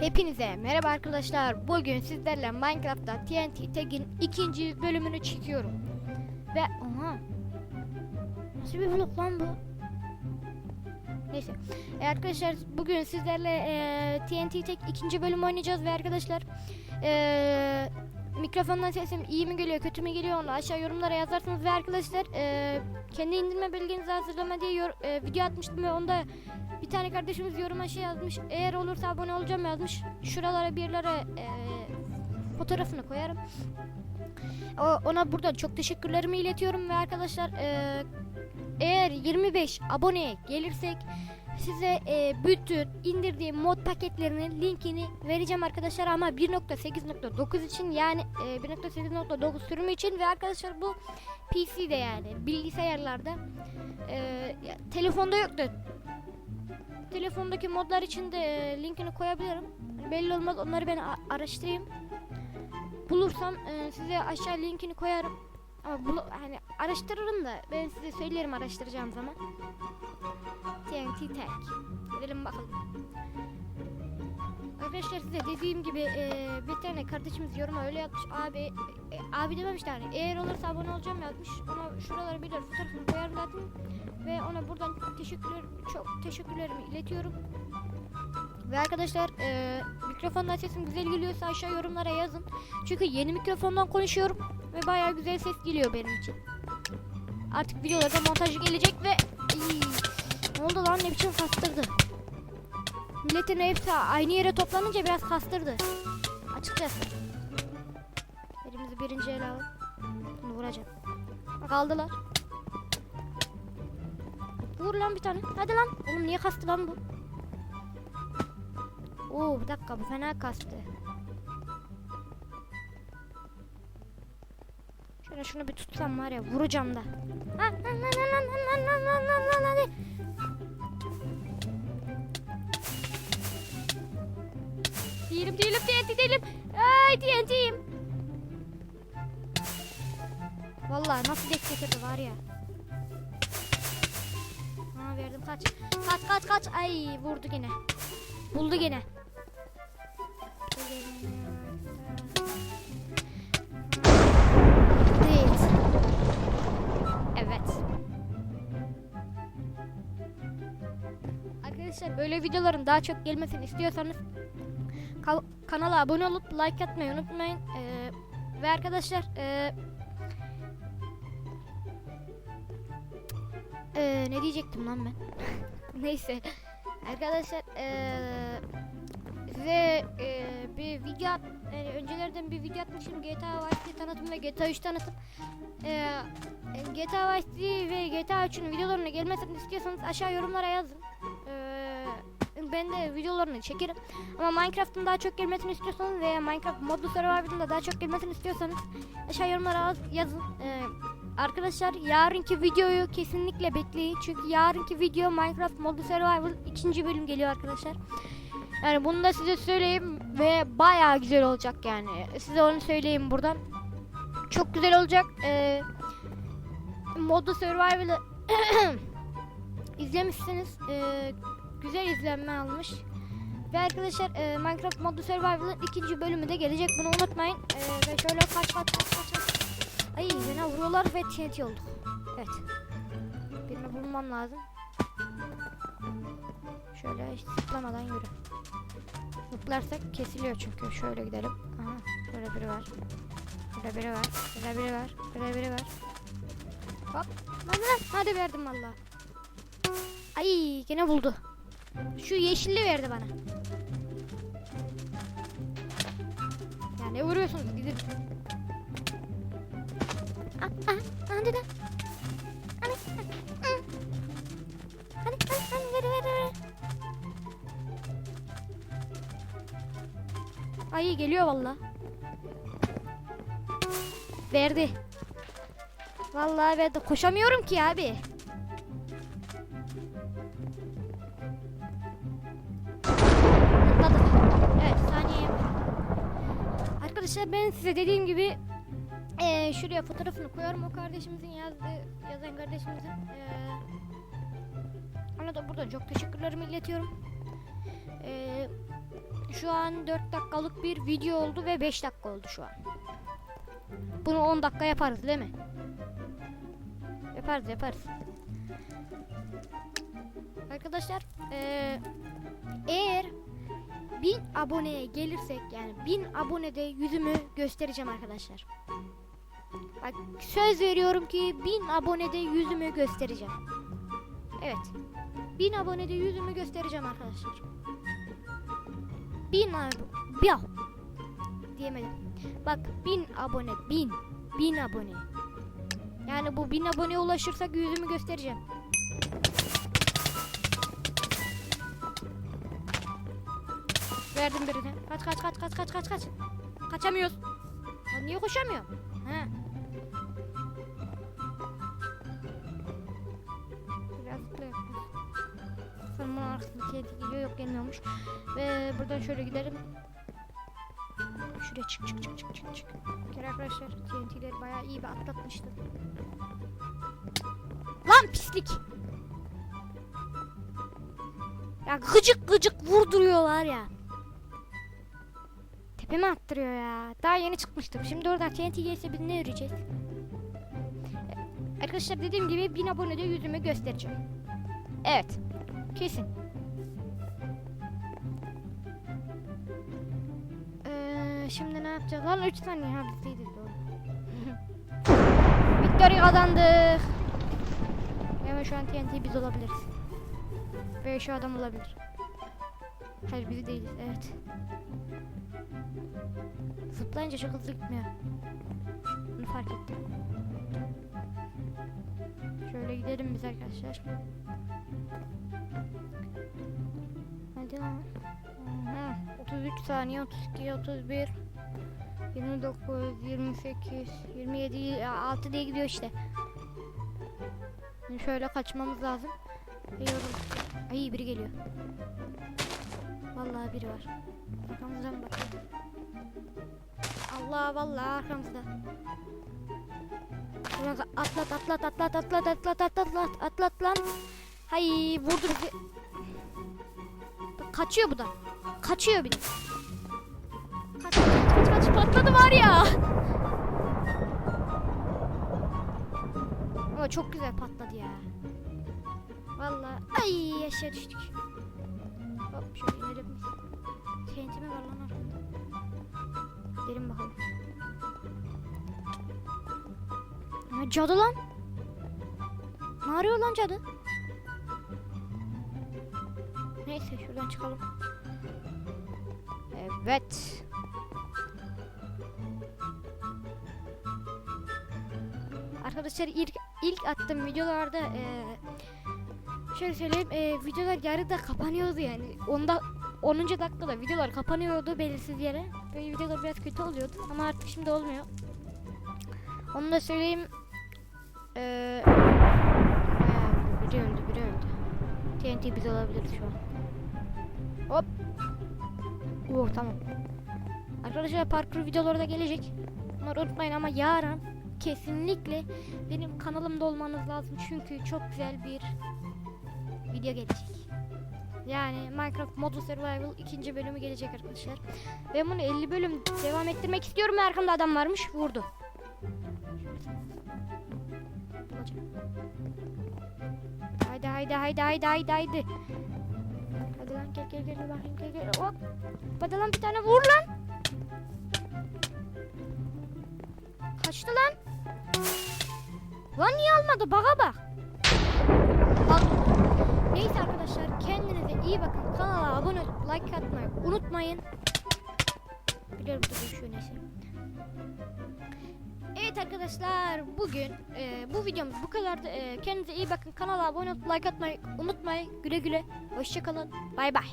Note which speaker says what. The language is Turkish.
Speaker 1: Hepinize merhaba arkadaşlar. Bugün sizlerle Minecraft'ta TNT Tag'in ikinci bölümünü çekiyorum. Ve aha. Nasıl bir blok lan bu? Neyse. E, arkadaşlar bugün sizlerle e, TNT Tag ikinci bölüm oynayacağız ve arkadaşlar e, mikrofondan sesim iyi mi geliyor kötü mü geliyor onu aşağı yorumlara yazarsınız ve arkadaşlar e, kendi indirme belgenizi hazırlama diye yor- e, video atmıştım ve onda bir tane kardeşimiz yoruma şey yazmış. Eğer olursa abone olacağım yazmış. Şuralara bir e, fotoğrafını koyarım. Ona burada çok teşekkürlerimi iletiyorum ve arkadaşlar e, eğer 25 aboneye gelirsek size e, bütün indirdiğim mod paketlerinin linkini vereceğim arkadaşlar ama 1.8.9 için yani e, 1.8.9 sürümü için ve arkadaşlar bu PC'de yani bilgisayarlarda e, ya, telefonda yok da telefondaki modlar için de e, linkini koyabilirim. Hani belli olmaz onları ben araştırayım. Bulursam e, size aşağı linkini koyarım. Ama bulu hani araştırırım da ben size söylerim araştıracağım zaman. TNT Tech. Gidelim bakalım. Arkadaşlar size dediğim gibi e, bir tane kardeşimiz yoruma öyle yazmış. Abi e, abi dememiş de hani eğer olursa abone olacağım yazmış. Ona şuralara bir fotoğrafını koyarım zaten. Ve ona buradan teşekkürler çok teşekkürlerimi iletiyorum. Ve arkadaşlar e, mikrofondan sesim güzel geliyorsa aşağı yorumlara yazın. Çünkü yeni mikrofondan konuşuyorum ve bayağı güzel ses geliyor benim için. Artık videolarda montajı gelecek ve Iy, ne oldu lan ne biçim kastırdı. Milletin hepsi aynı yere toplanınca biraz kastırdı. Açıkçası. Elimizi birinci ele alalım. Bunu vuracağım. Bak aldılar. Vur lan bir tane. Hadi lan. Oğlum niye kastı lan bu? Oo bir dakika bu fena kastı. Şöyle şunu bir tutsam var ya vuracağım da. Hadi. Değilim değilim TNT değilim. Ay TNT'yim. Valla nasıl destek var ya. Aa, verdim kaç. Kaç kaç kaç. Ay vurdu gene. Buldu gene. Buldu gene. Böyle videoların daha çok gelmesini istiyorsanız ka- kanala abone olup like atmayı unutmayın. Ee, ve arkadaşlar ee, Ee, ne diyecektim lan ben? Neyse. Arkadaşlar ee, size ee, bir video yani öncelerden bir video atmışım GTA Vice City tanıtım ve GTA 3 tanıtım. Ee, GTA Vice City ve GTA 3'ün videolarına gelmesini istiyorsanız aşağı yorumlara yazın. Ee, ben de videolarını çekerim. Ama Minecraft'ın daha çok gelmesini istiyorsanız veya Minecraft modlu survival'ın da daha çok gelmesini istiyorsanız aşağı yorumlara yaz- yazın. Ee, Arkadaşlar yarınki videoyu kesinlikle bekleyin. Çünkü yarınki video Minecraft Modlu Survival ikinci bölüm geliyor arkadaşlar. Yani bunu da size söyleyeyim ve bayağı güzel olacak yani. Size onu söyleyeyim buradan. Çok güzel olacak. Ee, Modlu Survival'ı izlemişsiniz. Ee, güzel izlenme almış. Ve arkadaşlar e, Minecraft Modlu Survival'ın ikinci bölümü de gelecek. Bunu unutmayın. Ee, ve şöyle kaç kaç kaç kaç kaç. Ay bana vuruyorlar ve TNT olduk. Evet. Birini bulmam lazım. Şöyle hiç zıplamadan yürü. Zıplarsak kesiliyor çünkü. Şöyle gidelim. Aha burada biri var. Burada biri var. Burada biri var. Burada biri var. Hop. Hadi lan. Hadi verdim valla. Ay gene buldu. Şu yeşilli verdi bana. Ya ne vuruyorsunuz? Gidin. Ah, ah, hadi lan. Ay geliyor valla. Verdi. Vallahi verdi. Koşamıyorum ki abi. Atladım. Evet saniye. Arkadaşlar ben size dediğim gibi eee, şuraya fotoğrafını koyarım o kardeşimizin yazdığı yazan kardeşimizin. Eee ona da burada çok teşekkürlerimi iletiyorum. Şu an 4 dakikalık bir video oldu ve 5 dakika oldu şu an. Bunu 10 dakika yaparız değil mi? Yaparız yaparız. Arkadaşlar eee, eğer 1000 aboneye gelirsek yani 1000 abonede yüzümü göstereceğim arkadaşlar. Bak söz veriyorum ki 1000 abonede yüzümü göstereceğim. Evet. 1000 abonede yüzümü göstereceğim arkadaşlar. 1000 abone. Ya. Diyemedim. Bak 1000 abone. 1000. 1000 abone. Yani bu 1000 aboneye ulaşırsak yüzümü göstereceğim. Verdim birine. Kaç kaç kaç kaç kaç kaç kaç. Kaçamıyoruz. Ya niye koşamıyorum? He. Onun arkasında TNT geliyor yok gelmiyormuş. Ve buradan şöyle gidelim. Şuraya çık çık çık çık çık çık. Bir arkadaşlar TNT'leri bayağı iyi bir atlatmıştı. Lan pislik. Ya gıcık gıcık vurduruyorlar ya. Tepeme attırıyor ya. Daha yeni çıkmıştım. Şimdi oradan TNT gelirse biz ne yürüyeceğiz? E, Arkadaşlar dediğim gibi 1000 abonede yüzümü göstereceğim. Evet. Kesin. Ee, şimdi ne yapacağız? Lan 3 saniye ha biz değiliz doğru. Victory kazandık. Hemen şu an TNT biz olabiliriz. Ve şu adam olabilir. Hayır biz değiliz evet. Zıplayınca çok hızlı gitmiyor. Bunu fark ettim. Şöyle gidelim biz arkadaşlar. Hadi lan. Aha, 33 saniye, 32, 31, 29, 28, 27, 6 diye gidiyor işte. Şimdi şöyle kaçmamız lazım. Yiyorum. Ay biri geliyor. Vallahi biri var. Arkamızdan bak. Allah vallahi arkamızda. Ulan Atlat atlat atlat atlat atlat atlat atlat atlat lan. Hay vurdu bizi. Kaçıyor bu da. Kaçıyor bir de. Kaç kaç kaç patladı var ya. Ama çok güzel patladı ya. Vallahi ay aşağı düştük. Hop şöyle inelim. TNT mi var lan arkamda? Gidelim bakalım. Ha, cadı lan. Ne arıyor lan cadı? Neyse şuradan çıkalım. Evet. Arkadaşlar ilk ilk attığım videolarda eee şöyle söyleyeyim eee, videolar yarıda kapanıyordu yani. Onda 10. dakikada videolar kapanıyordu belirsiz yere. Böyle videolar biraz kötü oluyordu ama artık şimdi olmuyor. Onu da söyleyeyim. Bayağı biri öldü biri öldü. TNT biz olabiliriz şu an. Hop. Oh tamam. Arkadaşlar parkur videoları da gelecek. Bunları unutmayın ama yarın kesinlikle benim kanalımda olmanız lazım. Çünkü çok güzel bir video gelecek. Yani Minecraft Model Survival ikinci bölümü gelecek arkadaşlar. Ben bunu 50 bölüm devam ettirmek istiyorum. Arkamda adam varmış. Vurdu. Haydi haydi haydi haydi haydi haydi. Hadi lan gel gel gel bakayım gel gel. Hop. Hadi lan bir tane vur lan. Kaçtı lan. Lan niye almadı? Baka bak. Al. Neyse arkadaşlar kendinize iyi bakın. Kanala abone olup like atmayı unutmayın. Biliyorum burada düşüyor neyse. Arkadaşlar bugün e, bu videomuz bu kadardı. E, kendinize iyi bakın. Kanala abone olup like atmayı unutmayın. Güle güle. Hoşçakalın. Bay bay.